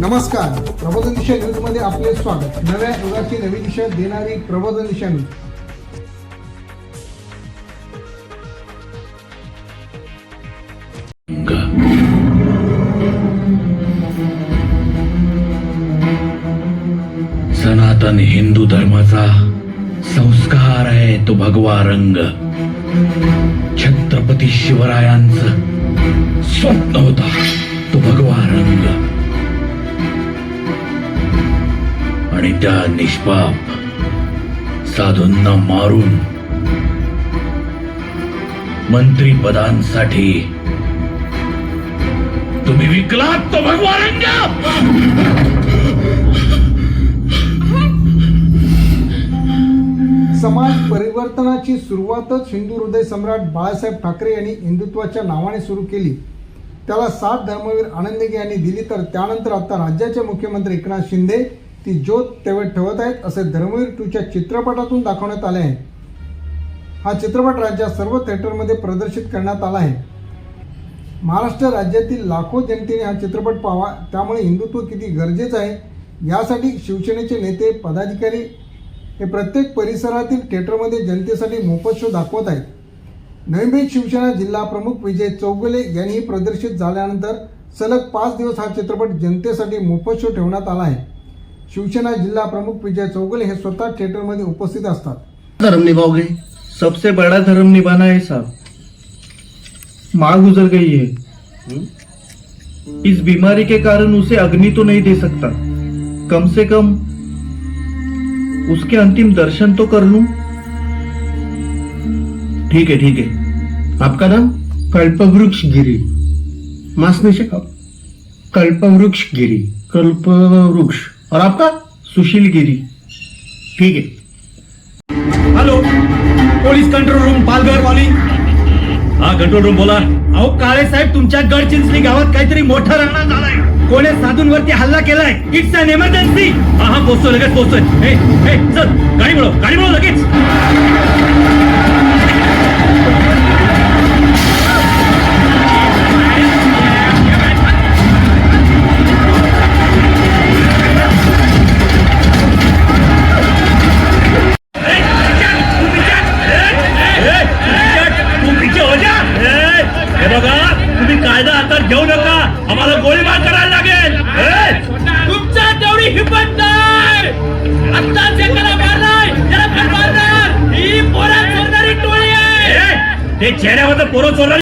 नमस्कार. प्रबोधन दिशा न्यूजमध्ये आपले स्वागत. नव्या युगाची नवी दिशा देणारी प्रबोधन दिशा न्यूज. सनातन हिंदू धर्माचा संस्कार आहे तो भगवा रंग. छत्रपती शिवरायांचं स्वप्न होता तो भगवा रंग. आणि त्या निष्पाप साधूंना मारून मंत्रीपदांसाठी तुम्ही विकलात तो भगवान समाज परिवर्तनाची सुरुवातच हिंदू हृदय सम्राट बाळासाहेब ठाकरे यांनी हिंदुत्वाच्या नावाने सुरू केली. त्याला सात धर्मवीर आनंदगी यांनी दिली तर त्यानंतर आता राज्याचे मुख्यमंत्री एकनाथ शिंदे ती ज्योत तेवढ ठेवत आहेत असे धर्मवीर टूच्या चित्रपटातून दाखवण्यात आले आहे हा चित्रपट राज्यात सर्व थिएटरमध्ये प्रदर्शित करण्यात आला आहे. महाराष्ट्र राज्यातील लाखो जनतेने हा चित्रपट पाहावा त्यामुळे हिंदुत्व किती गरजेचं आहे यासाठी शिवसेनेचे नेते पदाधिकारी हे प्रत्येक परिसरातील थिएटरमध्ये जनतेसाठी मोफत शो दाखवत आहेत. नवी शिवसेना जिल्हा प्रमुख विजय चौगुले यांनीही प्रदर्शित झाल्यानंतर सलग पाच दिवस हा चित्रपट जनतेसाठी मोफत शो ठेवण्यात आला आहे. शिवसेना जिल्हा प्रमुख विजय चौगुले हे स्वतः थिएटरमध्ये उपस्थित असतात. धर्म निभाओगे सबसे बड़ा धर्म निभाना है साहब. माँ गुजर गई है. इस बीमारी के कारण उसे अग्नि तो नहीं दे सकता. कम से कम उसके अंतिम दर्शन तो कर लूं. ठीक है ठीक है. आपका नाम? कल्पवृक्ष गिरी मासने से कल्पवृक्ष गिरी कल्पवृक्ष. और आपका सुशील गिरी। ठीक है। Hello police control room Palghar वाली। हा कंट्रोल रूम बोला। अहो काळे साहेब तुमच्या गडचिंचली गावात काहीतरी मोठा राणा झालाय. कोणी साधूंवरती हल्ला केलाय? इट्स अन इमर्जन्सी हा हा पोहोचतोय लगेच पोचतोय. हे चल गाडी मिळव गाडी मिळव लगेच. बघा तुम्ही कायदा हातात घेऊ नका. आम्हाला गोळीबार करायला लागेल. ए, तुमच्या तेवढी हिंमत नाही. आता एकाला मारलाय त्याला पण मारणार. ही पोरा चोरणारी टोळी आहे. ते चेहऱ्यावर पोरं चोरणार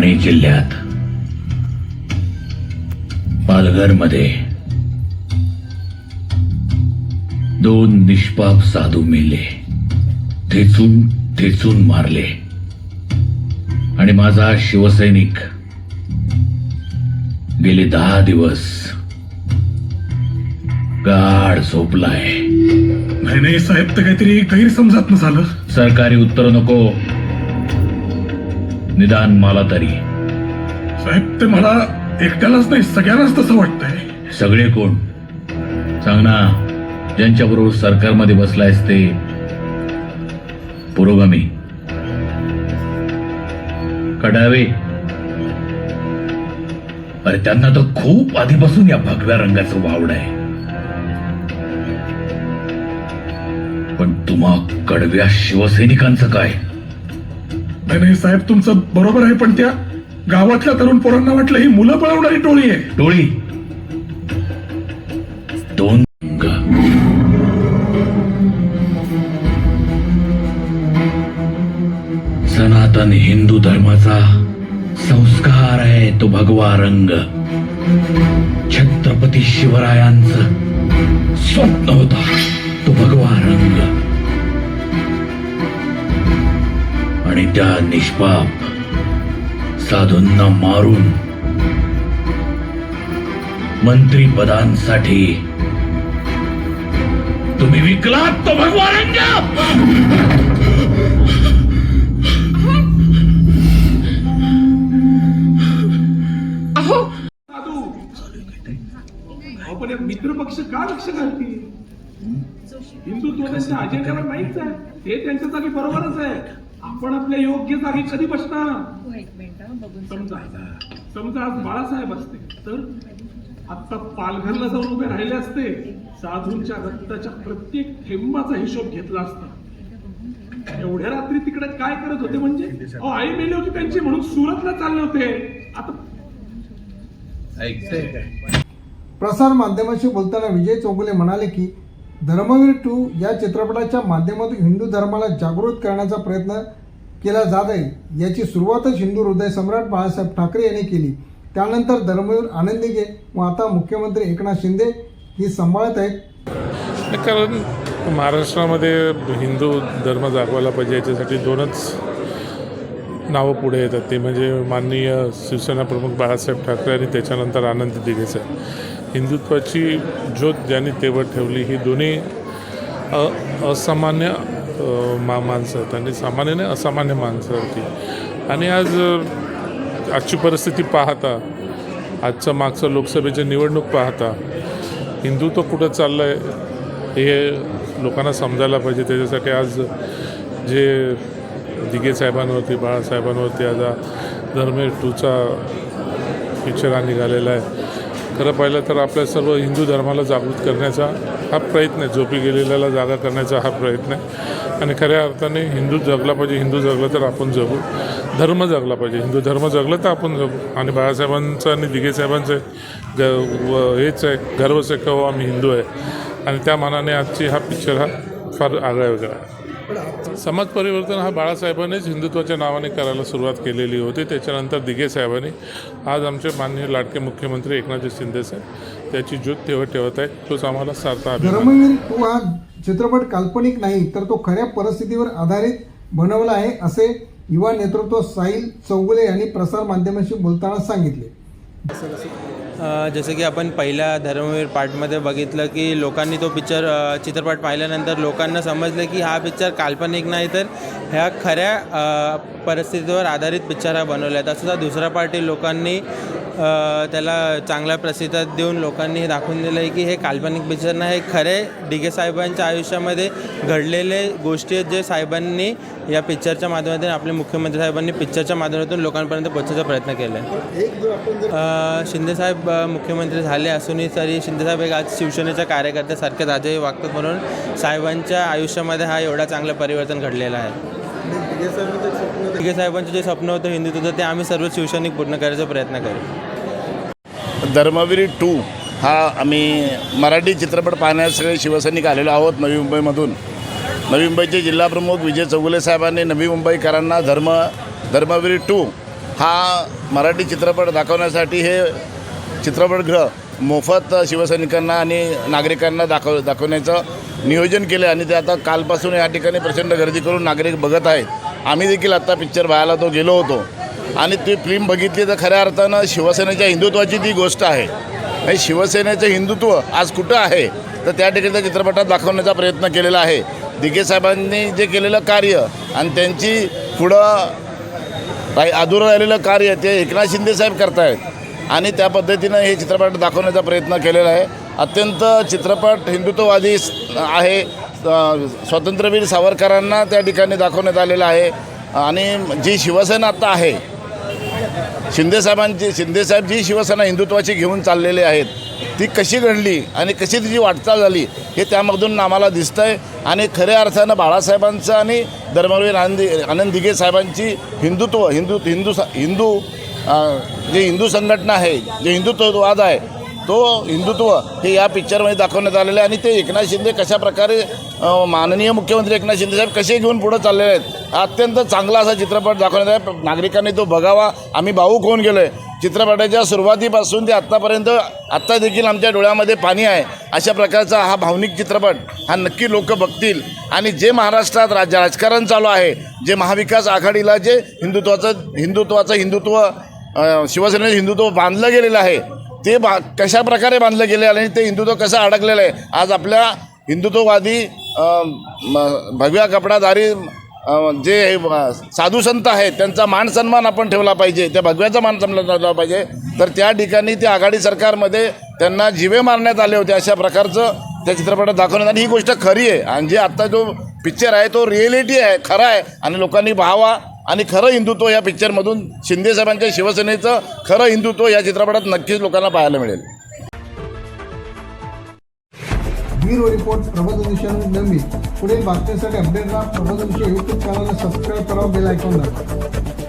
ठाणे जिल्ह्यात पालघरमध्ये दोन निष्पाप साधू मेले ठेचून ठेचून मारले. आणि माझा शिवसैनिक गेले दहा दिवस गाढ झोपलाय. नाही साहेब तर काहीतरी गैरसमजात झालं. सरकारी उत्तर नको. निदान मला तरी. साहेब ते मला एकट्यालाच नाही सगळ्यांनाच तसं वाटतंय. सगळे कोण? सांग ना ज्यांच्या बरोबर सरकारमध्ये बसलायस ते. पुरोगामी. कडावे. अरे त्यांना तर खूप आधीपासून या भगव्या रंगाचं वावड आहे. पण तुम्हा कडव्या शिवसैनिकांचं काय? नाही नाही साहेब तुमचं बरोबर आहे पण त्या गावातल्या तरुण पोरांना वाटलं ही मुलं पळवणारी टोळी आहे. डोळी दोन सनातन हिंदू धर्माचा संस्कार आहे तो भगवा रंग. छत्रपती शिवरायांचं स्वप्न होता तो भगवा आणि त्या निष्पाप साधूंना मारून मंत्रीपदांसाठी. तुम्ही विकलात तो भगवान आपण मित्र पक्ष का लक्ष घालतील हिंदुत्व त्यांच्या अजेंड्यावर नाहीच आहे. हे त्यांच्या जागी बरोबरच आहे. आपण आपल्या योग्य जागी कधी बसणार? समजा. समजा आज बाळासाहेब असते तर आता पालघरला जाऊन उभे राहिले असते. साधूंच्या रक्ताच्या प्रत्येक थेंबाचा हिशोब घेतला असता. एवढ्या रात्री तिकडे काय करत होते म्हणजे? आई मेली होती त्यांची म्हणून सुरतला चालले होते. आता प्रसार माध्यमाशी बोलताना विजय चौगुले म्हणाले की धर्मवीर टू या चित्रपटाच्या माध्यमातून हिंदू धर्माला जागृत करण्याचा प्रयत्न केला जात आहे. याची सुरुवातच हिंदू हृदय सम्राट बाळासाहेब ठाकरे यांनी केली. त्यानंतर धर्मवीर आनंदिगे व आता मुख्यमंत्री एकनाथ शिंदे ही सांभाळत आहेत. कारण महाराष्ट्रामध्ये हिंदू धर्म जागवायला पाहिजे याच्यासाठी दोनच नावं पुढे येतात. ते म्हणजे माननीय शिवसेना प्रमुख बाळासाहेब ठाकरे आणि त्याच्यानंतर आनंद दिघे साहेब हिंदुत्वाची ज्योत ज्यांनी तेवत ठेवली ही दोन्ही अ असामान्य मा माणसं आहेत आणि सामान्य नाही असामान्य माणसं होती. आणि आज आजची परिस्थिती पाहता आजचं मागचं लोकसभेची निवडणूक पाहता हिंदुत्व कुठं चाललं आहे हे लोकांना समजायला पाहिजे. त्याच्यासाठी आज जे दिघे साहेबांवरती बाळासाहेबांवरती आता धर्मेश टूचा पिक्चर हा निघालेला आहे. खरं पाहिलं तर आपल्या सर्व हिंदू धर्माला जागृत करण्याचा हा प्रयत्न आहे. झोपी गेलेल्याला जागा करण्याचा हा प्रयत्न आहे. आणि खऱ्या अर्थाने हिंदू जगला पाहिजे हिंदू जगलं तर आपण जगू. धर्म जगला पाहिजे हिंदू धर्म जगलं तर आपण जगू. आणि बाळासाहेबांचं आणि दिघे साहेबांचं ग व- हेच आहे गर्वच आहे का हो आम्ही हिंदू आहे. आणि त्या मानाने आजची हा पिक्चर हा फार आगळा वेगळा आहे. समाज परिवर्तन हा बाळासाहेबांनीच हिंदुत्वाच्या नावाने करायला सुरुवात केलेली होती. त्याच्यानंतर दिघे साहेबांनी आज आमचे माननीय लाडके मुख्यमंत्री एकनाथजी शिंदे साहेब त्याची ज्योत ठेवत ठेवत आहे तोच आम्हाला सारता धर्मवीर हा चित्रपट काल्पनिक नाही तर तो खऱ्या परिस्थितीवर आधारित बनवला आहे असे युवा नेतृत्व साहिल चौगुले यांनी प्रसार माध्यमांशी बोलताना सांगितले. जसं की आपण पहिल्या धर्मवीर पार्टमध्ये बघितलं की लोकांनी तो पिक्चर चित्रपट पाहिल्यानंतर लोकांना समजलं की हा पिक्चर काल्पनिक नाही तर ह्या खऱ्या परिस्थितीवर आधारित पिक्चर हा बनवला आहे. तसंच हा दुसरा पार्टी लोकांनी त्याला चांगला प्रसिद्धात देऊन लोकांनी हे दाखवून दिलं आहे की हे काल्पनिक पिक्चर नाही हे खरे डिगे साहेबांच्या आयुष्यामध्ये घडलेले गोष्टी आहेत जे साहेबांनी या पिक्चरच्या माध्यमातून आपले मुख्यमंत्री साहेबांनी पिक्चरच्या माध्यमातून लोकांपर्यंत पोहोचण्याचा प्रयत्न केला आहे शिंदेसाहेब मुख्यमंत्री झाले असूनही तरी शिंदेसाहेब एक आज शिवसेनेच्या कार्यकर्त्यासारखेच आजही वागतात म्हणून साहेबांच्या आयुष्यामध्ये हा एवढा चांगलं परिवर्तन घडलेला आहे. दिघे साहेबांचं जे स्वप्न होतं हिंदुत्वाचं ते आम्ही सर्व शिवसैनिक पूर्ण करायचा प्रयत्न करू. धर्मवीर टू हा आम्ही मराठी चित्रपट पाहण्यास सगळे शिवसैनिक आलेलो आहोत नवी मुंबईमधून. नवी मुंबईचे जिल्हाप्रमुख विजय चौगुले साहेबांनी नवी मुंबईकरांना धर्म धर्मवीर टू हा मराठी चित्रपट दाखवण्यासाठी हे चित्रपटगृह मोफत शिवसैनिकांना आणि नागरिकांना दाखव दाखवण्याचं नियोजन केलं आणि ते आता कालपासून या ठिकाणी प्रचंड गर्दी करून नागरिक बघत आहेत. आम्ही देखील आत्ता पिक्चर पाहायला तो गेलो होतो. आणि ती फिल्म बघितली तर खऱ्या अर्थानं शिवसेनेच्या हिंदुत्वाची ती गोष्ट आहे. आणि शिवसेनेचं हिंदुत्व आज कुठं आहे? तर त्या ठिकाणी त्या चित्रपटात दाखवण्याचा प्रयत्न केलेला आहे. दिघे साहेबांनी जे केलेलं कार्य आणि त्यांची पुढं काही अधुरं राहिलेलं कार्य ते एकनाथ शिंदे साहेब करतायत. आणि त्या पद्धतीनं हे चित्रपट दाखवण्याचा प्रयत्न केलेला आहे. अत्यंत चित्रपट हिंदुत्ववादी आहे. स्वातंत्र्यवीर सावरकरांना त्या ठिकाणी दाखवण्यात आलेलं आहे. आणि जी शिवसेना आत्ता आहे शिंदेसाहेबांची शिंदेसाहेब जी शिवसेना हिंदुत्वाची घेऊन चाललेले आहेत ती कशी घडली आणि कशी तिची वाटचाल झाली हे त्यामधून आम्हाला दिसतं आहे आणि खऱ्या अर्थानं बाळासाहेबांचं आणि धर्मवीर आनंदी आनंद दिघे साहेबांची हिंदुत्व हिंदू हिंदू हिंदू जे हिंदू संघटना आहे जे हिंदुत्ववाद आहे तो हिंदुत्व हे या पिक्चरमध्ये दाखवण्यात आलेलं आहे. आणि ते एकनाथ शिंदे कशा प्रकारे माननीय मुख्यमंत्री एकनाथ शिंदे साहेब कसे घेऊन पुढे चाललेले आहेत अत्यंत चांगला असा चित्रपट दाखवण्यात आहे नागरिकांनी तो बघावा. आम्ही भाऊक होऊन गेलो आहे चित्रपटाच्या सुरुवातीपासून ते आत्तापर्यंत आत्ता देखील आमच्या डोळ्यामध्ये पाणी आहे. अशा प्रकारचा हा भावनिक चित्रपट हा नक्की लोक बघतील. आणि जे महाराष्ट्रात राज्य राजकारण चालू आहे जे महाविकास आघाडीला जे हिंदुत्वाचं हिंदुत्वाचं हिंदुत्व शिवसेनेचं हिंदुत्व बांधलं गेलेलं आहे ते बा कशा प्रकारे बांधलं गेले आणि ते हिंदुत्व कसं अडकलेलं आहे आज आपल्या हिंदुत्ववादी भगव्या कपडाधारी जे साधू संत आहेत त्यांचा मान सन्मान आपण ठेवला पाहिजे त्या भगव्याचा मान सन्मान ठेवला पाहिजे तर त्या ठिकाणी त्या आघाडी सरकारमध्ये त्यांना जिवे मारण्यात आले होते अशा प्रकारचं त्या चित्रपटात दाखवण्यात आणि ही गोष्ट खरी आहे. आणि जे आत्ता जो पिक्चर आहे तो रिएलिटी आहे खरा आहे. आणि लोकांनी पाहावा. आणि खरं हिंदुत्व या पिक्चरमधून शिंदेसाहेबांच्या शिवसेनेचं खरं हिंदुत्व या चित्रपटात नक्कीच लोकांना पाहायला मिळेल. ब्युरो रिपोर्ट प्रबोधन नंबी पुढील बातम्यांसाठी अपडेट राहा प्रबोधन यूट्यूब चॅनलला सबस्क्राईब करा बेल ऐकून दाबा